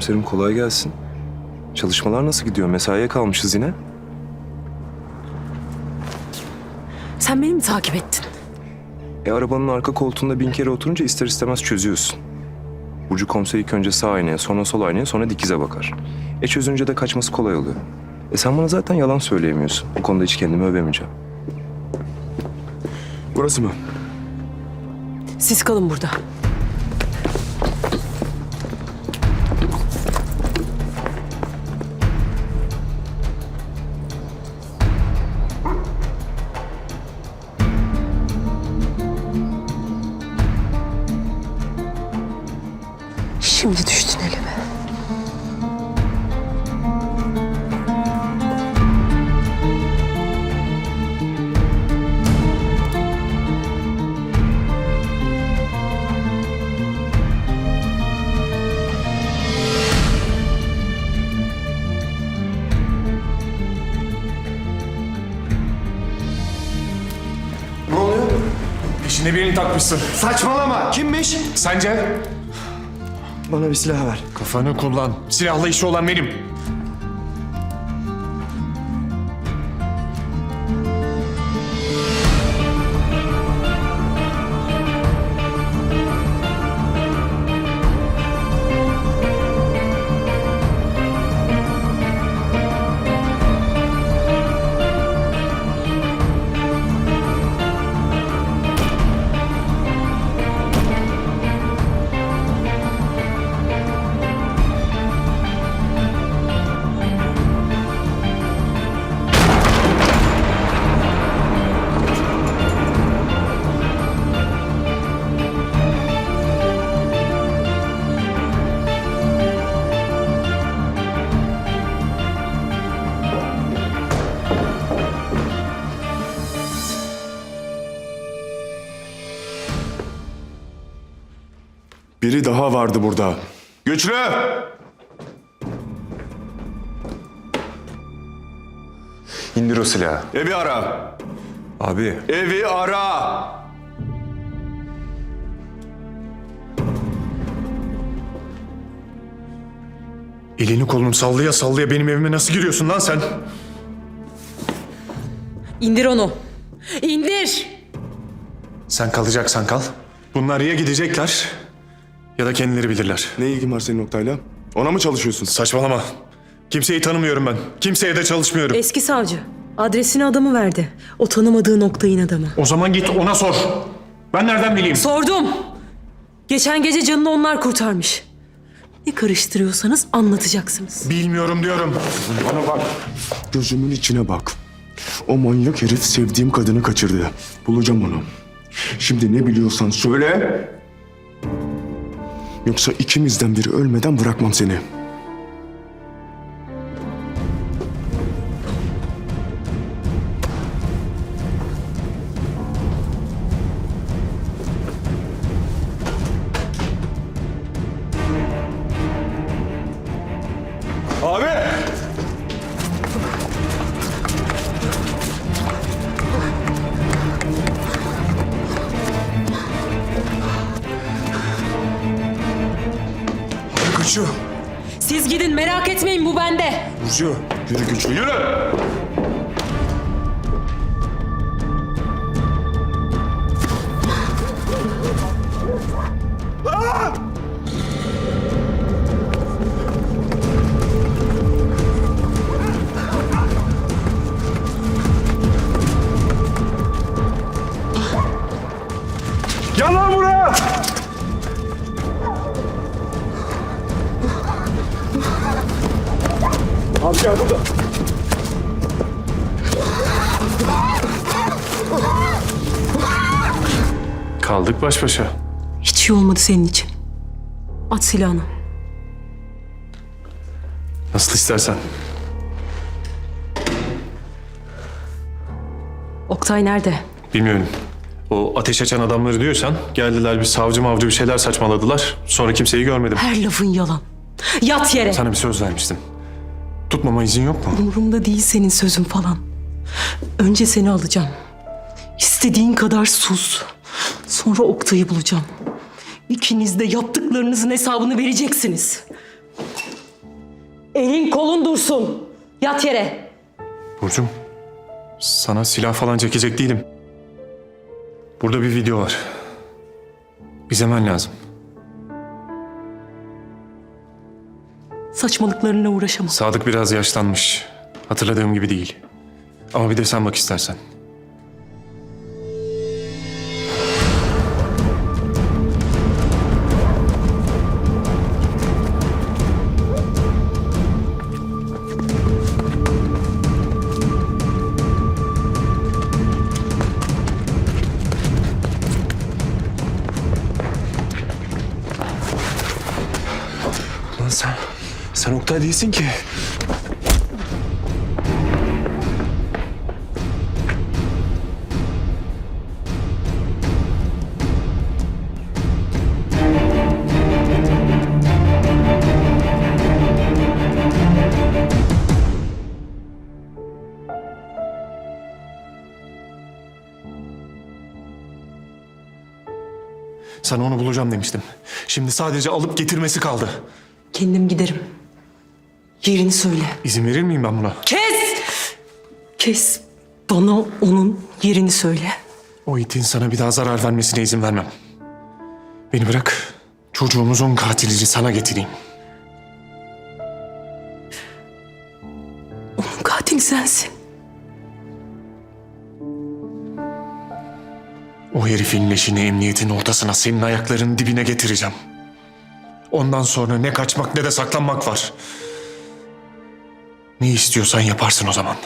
Komiserim kolay gelsin. Çalışmalar nasıl gidiyor? Mesaiye kalmışız yine. Sen beni mi takip ettin? E arabanın arka koltuğunda bin kere oturunca ister istemez çözüyorsun. Burcu komiser ilk önce sağ aynaya, sonra sol aynaya, sonra dikize bakar. E çözünce de kaçması kolay oluyor. E sen bana zaten yalan söyleyemiyorsun. Bu konuda hiç kendimi övemeyeceğim. Burası mı? Siz kalın burada. Peşine birini takmışsın. Saçmalama. Kimmiş? Sence? Bana bir silah ver. Kafanı kullan. Silahla işi olan benim. Biri daha vardı burada. Güçlü! İndir o silahı. Evi ara. Abi. Evi ara. Elini kolunu sallaya sallaya benim evime nasıl giriyorsun lan sen? İndir onu. İndir. Sen kalacaksan kal. Bunlar ya gidecekler ya da kendileri bilirler. Ne ilgin var senin Oktay'la? Ona mı çalışıyorsun? Saçmalama. Kimseyi tanımıyorum ben. Kimseye de çalışmıyorum. Eski savcı. Adresini adamı verdi. O tanımadığı noktayın adamı. O zaman git ona sor. Ben nereden bileyim? Sordum. Geçen gece canını onlar kurtarmış. Ne karıştırıyorsanız anlatacaksınız. Bilmiyorum diyorum. Bana bak. Gözümün içine bak. O manyak herif sevdiğim kadını kaçırdı. Bulacağım onu. Şimdi ne biliyorsan söyle. Yoksa ikimizden biri ölmeden bırakmam seni. Güçlü. Siz gidin merak etmeyin bu bende. Burcu, yürü güçlü yürü! Kaldık baş başa. Hiç iyi olmadı senin için. At silahını. Nasıl istersen. Oktay nerede? Bilmiyorum. O ateş açan adamları diyorsan geldiler bir savcı mavcı bir şeyler saçmaladılar. Sonra kimseyi görmedim. Her lafın yalan. Yat yere. Sana bir söz vermiştim. Tutmama izin yok mu? Umurumda değil senin sözün falan. Önce seni alacağım. İstediğin kadar sus. Sonra Oktay'ı bulacağım. İkiniz de yaptıklarınızın hesabını vereceksiniz. Elin kolun dursun. Yat yere. Burcum, sana silah falan çekecek değilim. Burada bir video var. İzlemen lazım. Saçmalıklarına uğraşamam. Sadık biraz yaşlanmış. Hatırladığım gibi değil. Ama bir de sen bak istersen. Sen Oktay değilsin ki. Sana onu bulacağım demiştim. Şimdi sadece alıp getirmesi kaldı. Kendim giderim. Yerini söyle. İzin verir miyim ben buna? Kes! Kes. Bana onun yerini söyle. O itin sana bir daha zarar vermesine izin vermem. Beni bırak. Çocuğumuzun katilini sana getireyim. Onun katili sensin. O herifin leşini emniyetin ortasına senin ayaklarının dibine getireceğim. Ondan sonra ne kaçmak ne de saklanmak var. Ne istiyorsan yaparsın o zaman.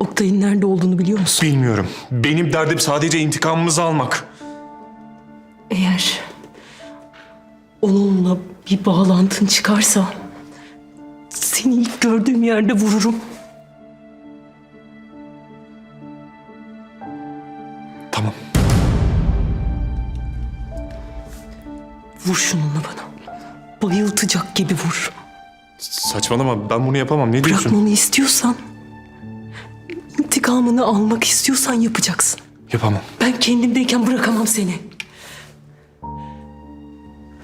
Oktay'ın nerede olduğunu biliyor musun? Bilmiyorum. Benim derdim sadece intikamımızı almak. Eğer onunla bir bağlantın çıkarsa seni ilk gördüğüm yerde vururum. Tamam. Vur şununla bana. Bayıltacak gibi vur. Saçmalama ben bunu yapamam. Ne diyorsun? Bırakmamı istiyorsan, intikamını almak istiyorsan yapacaksın. Yapamam. Ben kendimdeyken bırakamam seni.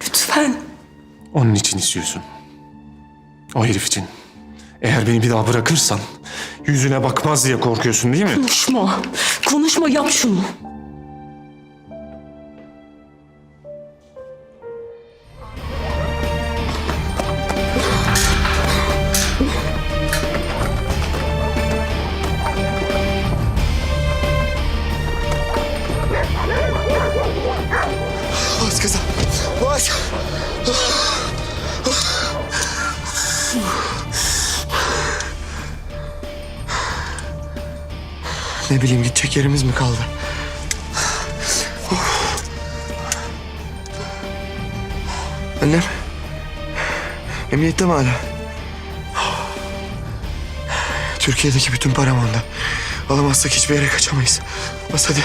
Lütfen. Onun için istiyorsun. O herif için. Eğer beni bir daha bırakırsan yüzüne bakmaz diye korkuyorsun değil mi? Konuşma. Konuşma yap şunu. Yerimiz mi kaldı? Annem. Emniyette mi hala? Türkiye'deki bütün param onda. Alamazsak hiçbir yere kaçamayız. Bas hadi.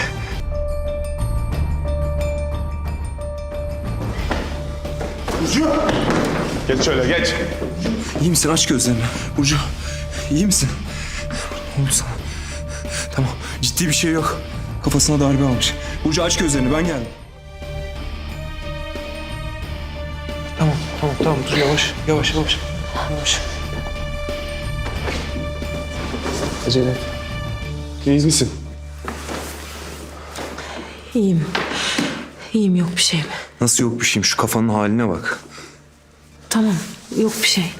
Geç şöyle geç. İyi misin? Aç gözlerini. Burcu, iyi misin? Ne oldu sana? Tamam, ciddi bir şey yok. Kafasına darbe almış. Burcu aç gözlerini, ben geldim. Tamam, tamam, tamam. Dur yavaş, yavaş, yavaş. Yavaş. Acele et. İyi misin? İyiyim. İyiyim yok bir şeyim. Nasıl yok bir şeyim? Şu kafanın haline bak. Tamam yok bir şey.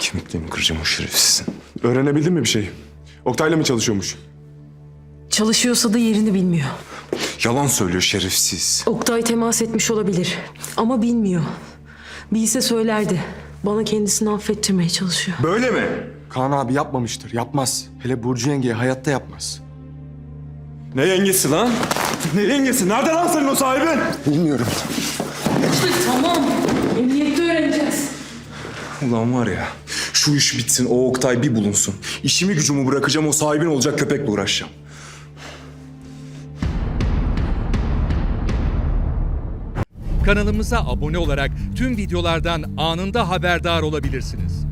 Kemiklerimi kıracağım o şerefsizin. Öğrenebildin mi bir şey? Oktay'la mı çalışıyormuş? Çalışıyorsa da yerini bilmiyor. Yalan söylüyor şerefsiz. Oktay temas etmiş olabilir ama bilmiyor. Bilse söylerdi. Bana kendisini affettirmeye çalışıyor. Böyle mi? Kaan abi yapmamıştır, yapmaz. Hele Burcu yengeye hayatta yapmaz. Ne yengesi lan? Ne yengesi? Nerede lan senin o sahibin? Bilmiyorum. Tamam. Emniyette öğreneceğiz. Ulan var ya şu iş bitsin o Oktay bir bulunsun. İşimi gücümü bırakacağım o sahibin olacak köpekle uğraşacağım. Kanalımıza abone olarak tüm videolardan anında haberdar olabilirsiniz.